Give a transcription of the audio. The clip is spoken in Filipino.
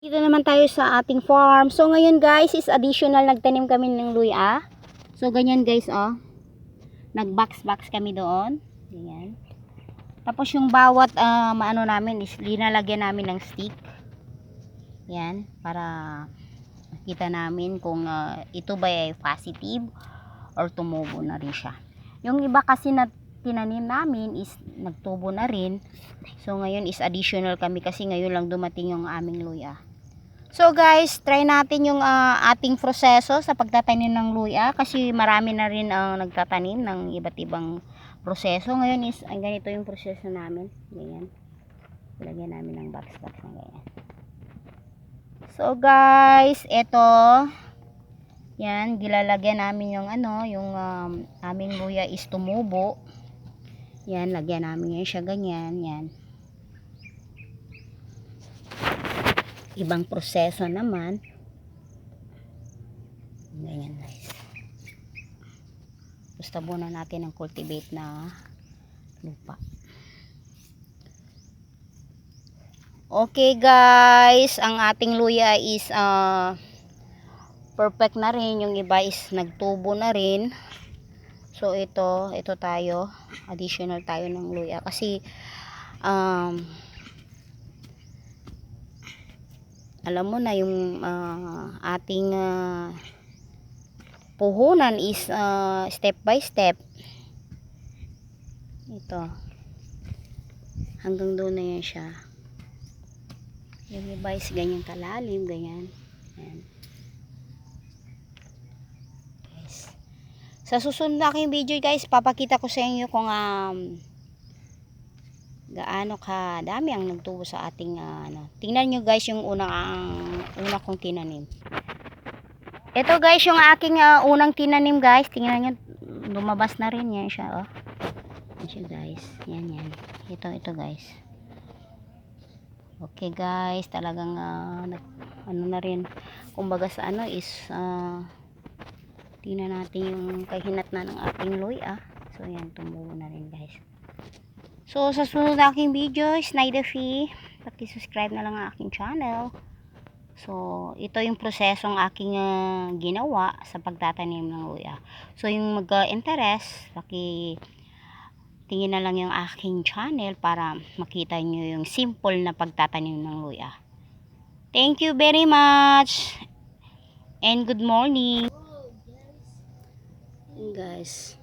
Dito naman tayo sa ating farm. So ngayon guys is additional nagtanim kami ng luya. So ganyan guys oh. Nag-box-box kami doon. Ganyan. Tapos yung bawat ah, maano namin is linalagyan namin ng stick. Yan para makita namin kung ah, ito ba ay positive or tumubo na rin siya. Yung iba kasi na tinanim namin is nagtubo na rin. So ngayon is additional kami kasi ngayon lang dumating yung aming luya. So guys, try natin yung ah, ating proseso sa pagtatanim ng luya kasi marami na rin ang nagtatanim ng iba't ibang proseso. Ngayon is ang ganito yung proseso namin. Ganyan. Lagyan namin ng box-box na ganyan. So guys, ito yan, gilalagyan namin yung ano, yung um, aming luya is tumubo. Yan, lagyan namin yan siya ganyan, yan. Ibang proseso naman. Ganyan guys. Gusto muna natin ng cultivate na lupa. Okay guys, ang ating luya is ah perfect na rin. Yung iba is nagtubo na rin. So ito, ito tayo. Additional tayo ng luya. Kasi um, alam mo na yung ah, ating ah, puhunan is ah, step by step. Ito. Hanggang doon na yan siya. Yung iba is ganyan kalalim, ganyan. Guys. Sa susunod na aking video guys, papakita ko sa inyo kung um, gaano ka dami ang nagtubo sa ating ah, ano. Tingnan nyo guys yung unang ang una kong tinanim. Ito guys yung aking ah, unang tinanim guys. Tingnan nyo lumabas na rin yan siya oh. Yan siya guys. Yan yan. Ito ito guys. Okay guys, talagang ah, nag- ano na rin kumbaga sa ano is ah, tingnan natin yung kahinat na ng ating luya. So yan, tumubo na rin guys. So sa sunod na aking video is Fee. Paki-subscribe na lang ang aking channel. So ito yung prosesong aking ah, ginawa sa pagtatanim ng luya. So yung mag-interest, paki tingin na lang yung aking channel para makita nyo yung simple na pagtatanim ng luya. Thank you very much and good morning. Guys,